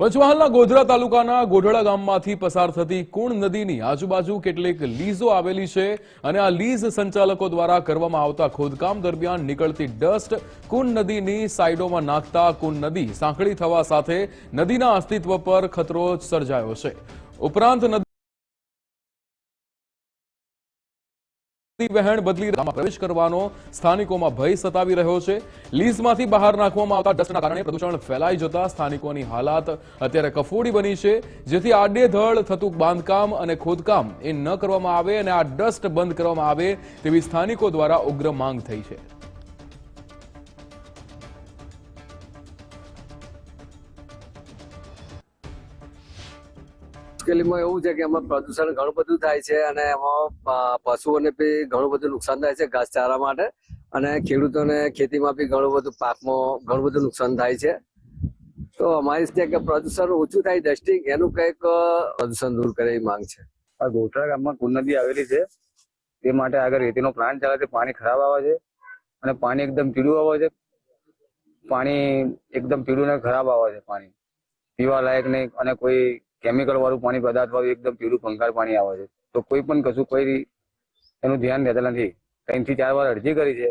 પંચમહાલના ગોધરા તાલુકાના ગોઢડા ગામમાંથી પસાર થતી કુણ નદીની આજુબાજુ કેટલીક લીઝો આવેલી છે અને આ લીઝ સંચાલકો દ્વારા કરવામાં આવતા ખોદકામ દરમિયાન નીકળતી ડસ્ટ કુણ નદીની સાઈડોમાં નાખતા કુણ નદી સાંકળી થવા સાથે નદીના અસ્તિત્વ પર ખતરો સર્જાયો છે. ઉપરાંત વહેણ બદલી પ્રવેશ કરવાનો સ્થાનિકોમાં ભય સતાવી રહ્યો છે. લીઝમાંથી બહાર નાખવામાં આવતા ડસ્ટના કારણે પ્રદૂષણ ફેલાઈ જતા સ્થાનિકોની હાલાત અત્યારે કફોડી બની છે. જેથી આડેધડ થતું બાંધકામ અને ખોદકામ એ ન કરવામાં આવે અને આ ડસ્ટ બંધ કરવામાં આવે તેવી સ્થાનિકો દ્વારા ઉગ્ર માંગ થઈ છે. મુશ્કેલીમાં એવું છે કે એમાં પ્રદૂષણ ઘણું બધું થાય છે અને એમાં પશુઓને બી ઘણું બધું નુકસાન થાય છે ઘાસચારા માટે અને ખેડૂતોને ખેતીમાં બી ઘણું બધું પાકમાં ઘણું બધું નુકસાન થાય છે. તો અમારી ત્યાં કે પ્રદૂષણ ઓછું થાય ડસ્ટિંગ એનું કંઈક પ્રદૂષણ દૂર કરે એવી માંગ છે. આ ગોઠરા ગામમાં કુલ નદી આવેલી છે. તે માટે આગળ રેતીનો પ્લાન્ટ ચાલે છે, પાણી ખરાબ આવે છે અને પાણી એકદમ પીળું આવે છે. પાણી એકદમ પીળું ને ખરાબ આવે છે પાણી. પીવા લાયક નહીં અને કોઈ કેમિકલ વાળું પાણી પદાર્થ વાળું એકદમ પીળું ભંગાર પાણી આવે છે. તો કોઈ પણ કશું કોઈ એનું ધ્યાન રહેતા નથી. ત્રણથી ચાર વાર અરજી કરી છે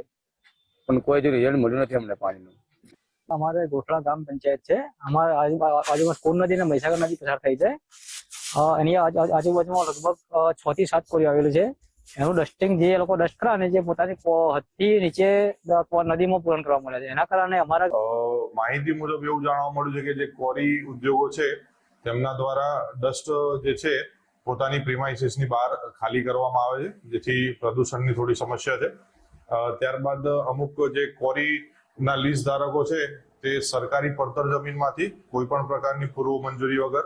પણ કોઈ જો રિઝલ્ટ મળ્યું નથી અમને પાણીનું. અમારે ગોઠડા ગ્રામ પંચાયત છે. અમારે આજુ- બાજુમાં કોન નદી અને મહીસાગર નદી પસાર થઈ છે. એની આજુ- આજુ- આજુબાજુમાં લગભગ છ થી સાત કોરી આવેલું છે. એનું ડસ્ટિંગ જે એ લોકો ડસ્ટ કરે અને જે પોતાની હદથી નીચે નદીમાં પૂરણ કરવા મળે છે. એના કારણે અમારા માહિતી મુજબ એવું જાણવા મળ્યું છે કે જે કોરી ઉદ્યોગો છે તેમના દ્વારા ડસ્ટ જે છે, પોતાની પ્રિમાઇસીસની બહાર ખાલી કરવામાં આવે છે, જેથી પ્રદૂષણની થોડી સમસ્યા છે. ત્યારબાદ અમુક જે ક્વોરીના લીઝ ધારકો છે, તે સરકારી પડતર જમીનમાંથી કોઈ પણ પ્રકારની પૂર્વ મંજૂરી વગર